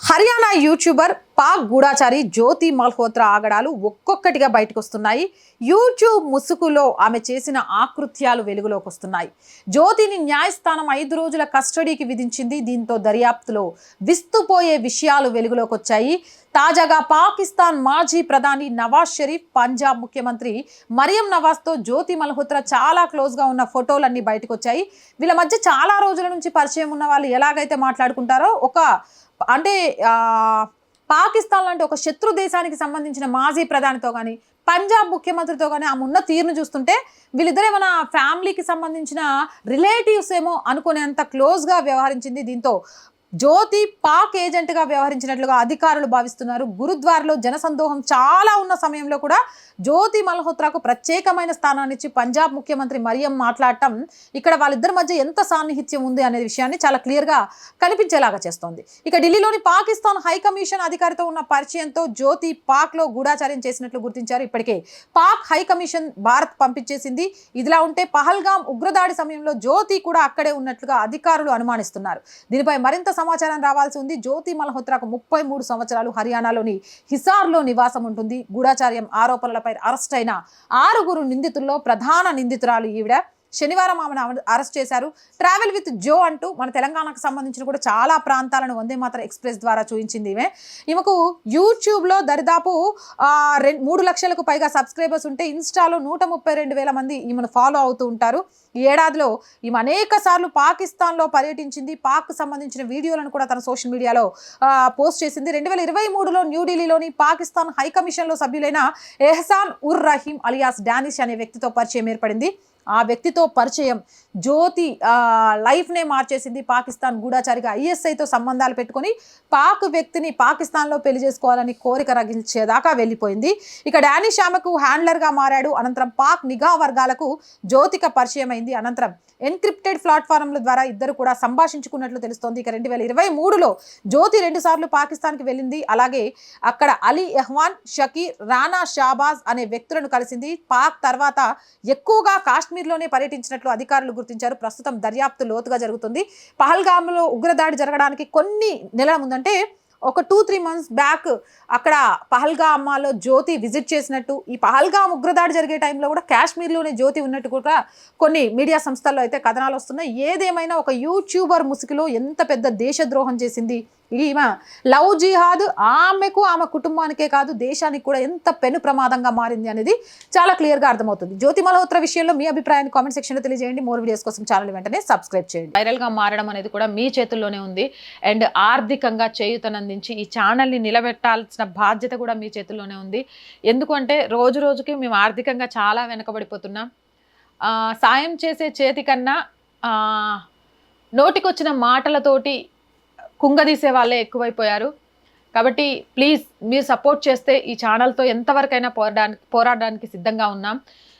Haryana YouTuber Pak గూఢాచారి జ్యోతి మల్హోత్రా ఆగడాలు ఒక్కొక్కటిగా బయటకు వస్తున్నాయి యూట్యూబ్ ముసుగులో ఆమె చేసిన ఆకృత్యాలు వెలుగులోకి వస్తున్నాయి జ్యోతిని న్యాయస్థానం ఐదు రోజుల కస్టడీకి విధించింది. దీంతో దర్యాప్తులో విస్తుపోయే విషయాలు వెలుగులోకి వచ్చాయి తాజాగా పాకిస్తాన్ మాజీ ప్రధాని నవాజ్ షరీఫ్ పంజాబ్ ముఖ్యమంత్రి మరియం నవాజ్తో జ్యోతి మల్హోత్రా చాలా క్లోజ్గా ఉన్న ఫోటోలన్నీ బయటకు వచ్చాయి వీళ్ళ మధ్య చాలా రోజుల నుంచి పరిచయం ఉన్న వాళ్ళు ఎలాగైతే మాట్లాడుకుంటారో ఒక అంటే పాకిస్తాన్ లాంటి ఒక శత్రు దేశానికి సంబంధించిన మాజీ ప్రధానితో కానీ పంజాబ్ ముఖ్యమంత్రితో కానీ ఆమె ఉన్న తీరును చూస్తుంటే వీళ్ళిద్దరే మన ఫ్యామిలీకి సంబంధించిన రిలేటివ్స్ ఏమో అనుకునేంత క్లోజ్గా వ్యవహరించింది దీంతో. జ్యోతి పాక్ ఏజెంట్గా వ్యవహరించినట్లుగా అధికారులు భావిస్తున్నారు. గురుద్వారలో జనసందోహం చాలా ఉన్న సమయంలో కూడా జ్యోతి మల్హోత్రాకు ప్రత్యేకమైన స్థానాన్ని ఇచ్చి పంజాబ్ ముఖ్యమంత్రి మరియం మాట్లాడటం ఇక్కడ వాళ్ళిద్దరి మధ్య ఎంత సాన్నిహిత్యం ఉంది అనే విషయాన్ని చాలా క్లియర్గా కనిపించేలాగా చేస్తోంది. ఇక ఢిల్లీలోని పాకిస్తాన్ హై కమిషన్ అధికారితో ఉన్న పరిచయంతో జ్యోతి పాక్లో గూఢాచార్యం చేసినట్లు గుర్తించారు. ఇప్పటికే పాక్ హై కమిషన్ భారత్ పంపించేసింది. ఇదిలా ఉంటే పహల్గాం ఉగ్రదాడి సమయంలో జ్యోతి కూడా అక్కడే ఉన్నట్లుగా అధికారులు అనుమానిస్తున్నారు. దీనిపై మరింత సమాచారం రావాల్సి ఉంది. జ్యోతి మల్హోత్రాకు ముప్పై మూడు సంవత్సరాలు హర్యానాలోని హిసార్లో నివాసం ఉంటుంది. గూఢాచార్యం ఆరోపణలపై అరెస్ట్ అయిన ఆరుగురు నిందితుల్లో ప్రధాన నిందితురాలు ఈవిడ శనివారం ఆమెను అరెస్ట్ చేశారు. ట్రావెల్ విత్ జో అంటూ మన తెలంగాణకు సంబంధించిన కూడా చాలా ప్రాంతాలను వందే మాత్రం ఎక్స్ప్రెస్ ద్వారా చూపించింది ఈమె. ఈమెకు యూట్యూబ్లో దరిదాపు ఆ, మూడు లక్షలకు పైగా సబ్స్క్రైబర్స్ ఉంటే ఇన్స్టాలో నూట ముప్పై రెండు వేల మంది ఈమెను ఫాలో అవుతూ ఉంటారు. ఈ ఏడాదిలో ఈమె అనేక సార్లు పాకిస్తాన్లో పర్యటించింది. పాక్ సంబంధించిన వీడియోలను కూడా తన సోషల్ మీడియాలో పోస్ట్ చేసింది. రెండు వేల ఇరవై మూడులో న్యూఢిల్లీలోని పాకిస్తాన్ హై కమిషన్లో సభ్యులైన ఎహసాన్ ఉర్ రహీం అలియాస్ డానిష్ అనే వ్యక్తితో పరిచయం ఏర్పడింది. ఆ వ్యక్తితో పరిచయం. జ్యోతి లైఫ్నే మార్చేసింది పాకిస్తాన్ గూఢాచారిగా ఐఎస్ఐతో సంబంధాలు పెట్టుకొని పాక్ వ్యక్తిని పాకిస్తాన్లో పెళ్ళి చేసుకోవాలని కోరిక రగిల్చేదాకా వెళ్ళిపోయింది. ఇక డానిష్ ఆమెకు హ్యాండ్లర్గా మారాడు. అనంతరం పాక్ నిఘా వర్గాలకు జ్యోతిక పరిచయం అయింది అనంతరం ఎన్క్రిప్టెడ్ ప్లాట్ఫారంల ద్వారా ఇద్దరు కూడా సంభాషించుకున్నట్లు తెలుస్తోంది. ఇక రెండు వేల ఇరవై మూడులో జ్యోతి రెండుసార్లు పాకిస్తాన్కి వెళ్ళింది. అలాగే అక్కడ అలీ ఎహ్వాన్ షకీర్ రానా షాబాజ్ అనే వ్యక్తులను కలిసింది. పాక్ తర్వాత ఎక్కువగా కాశ్మీర్ కాశ్మీర్లోనే పర్యటించినట్లు అధికారులు గుర్తించారు. ప్రస్తుతం దర్యాప్తు లోతుగా జరుగుతుంది. పహల్గామ్లో ఉగ్రదాడి జరగడానికి కొన్ని నెలల ముందంటే ఒక టూ త్రీ మంత్స్ బ్యాక్ అక్కడ పహల్గా అమ్మాలో జ్యోతి విజిట్ చేసినట్టు ఈ పహల్గా ఉగ్రదాడి జరిగే టైంలో కూడా కాశ్మీర్లోనే జ్యోతి ఉన్నట్టు కూడా కొన్ని మీడియా సంస్థల్లో అయితే కథనాలు వస్తున్నాయి. ఏదేమైనా ఒక యూట్యూబర్ ముసుగులో ఎంత పెద్ద దేశద్రోహం చేసింది? ఈమె లవ్ జిహాద్ ఆమెకు ఆమె కుటుంబానికే కాదు దేశానికి కూడా ఎంత పెను ప్రమాదంగా మారింది అనేది చాలా క్లియర్గా అర్థమవుతుంది. జ్యోతి మల్హోత్రా విషయంలో మీ అభిప్రాయాన్ని కామెంట్ సెక్షన్లో తెలియజేయండి. మోర్ వీడియోస్ కోసం ఛానల్ వెంటనే సబ్స్క్రైబ్ చేయండి. వైరల్గా మారడం అనేది కూడా మీ చేతుల్లోనే ఉంది. అండ్ ఆర్థికంగా సంబంధించి ఈ ఛానల్ని నిలబెట్టాల్సిన బాధ్యత కూడా మీ చేతుల్లోనే ఉంది. ఎందుకంటే రోజు రోజుకి మేము ఆర్థికంగా చాలా వెనకబడిపోతున్నాం. సాయం చేసే చేతి కన్నా నోటికొచ్చిన మాటలతోటి కుంగదీసే వాళ్ళే ఎక్కువైపోయారు. కాబట్టి ప్లీజ్ మీరు సపోర్ట్ చేస్తే ఈ ఛానల్తో ఎంతవరకైనా పోరాడానికి పోరాడడానికి సిద్ధంగా ఉన్నాం.